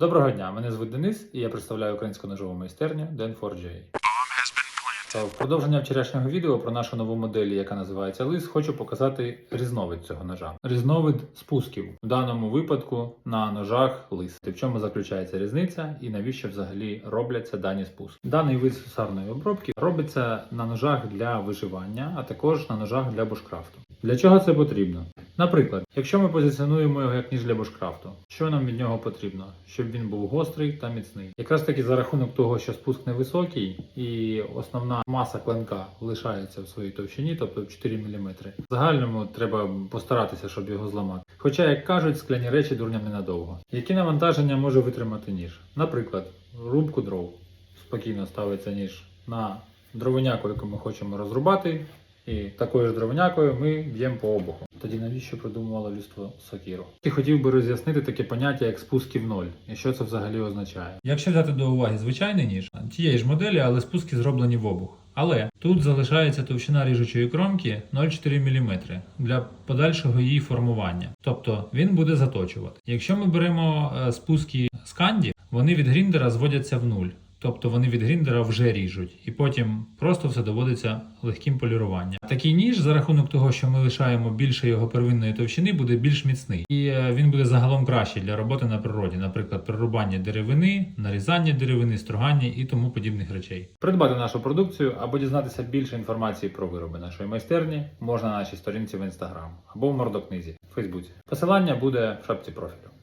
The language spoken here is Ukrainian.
Доброго дня, мене звуть Денис, і я представляю українську ножову майстерню Den4J. Та В продовження вчорашнього відео про нашу нову модель, яка називається лис, хочу показати різновид цього ножа. Різновид спусків в даному випадку на ножах лис. В чому заключається різниця і навіщо взагалі робляться дані спуски? Даний вид сусарної обробки робиться на ножах для виживання, а також на ножах для бушкрафту. Для чого це потрібно? Наприклад, якщо ми позиціонуємо його як ніж для бушкрафту, що нам від нього потрібно? Щоб він був гострий та міцний. Якраз таки за рахунок того, що спуск невисокий і основна маса клинка лишається в своїй товщині, тобто в 4 мм. В загальному треба постаратися, щоб його зламати. Хоча, як кажуть, скляні речі дурням ненадовго. Які навантаження може витримати ніж? Наприклад, рубку дров. Спокійно ставиться ніж на дровиняку, яку ми хочемо розрубати, і такою ж дровнякою ми б'ємо по обуху. Тоді навіщо придумувало людство сокіру? І хотів би роз'яснити таке поняття як спуски в ноль, і що це взагалі означає. Якщо взяти до уваги звичайний ніж тієї ж моделі, але спуски зроблені в обух. Але тут залишається товщина ріжучої кромки 0,4 мм для подальшого її формування. Тобто він буде заточувати. Якщо ми беремо е, спуски з канді, вони від гріндера зводяться в нуль. Тобто вони від гріндера вже ріжуть, і потім просто все доводиться легким поліруванням. Такий ніж за рахунок того, що ми лишаємо більше його первинної товщини, буде більш міцний, і е, він буде загалом кращий для роботи на природі, наприклад, прирубання деревини, нарізання деревини, стругання і тому подібних речей. Придбати нашу продукцію або дізнатися більше інформації про вироби нашої майстерні можна на нашій сторінці в інстаграм або в мордокнизі в Фейсбуці. Посилання буде в шапці профілю.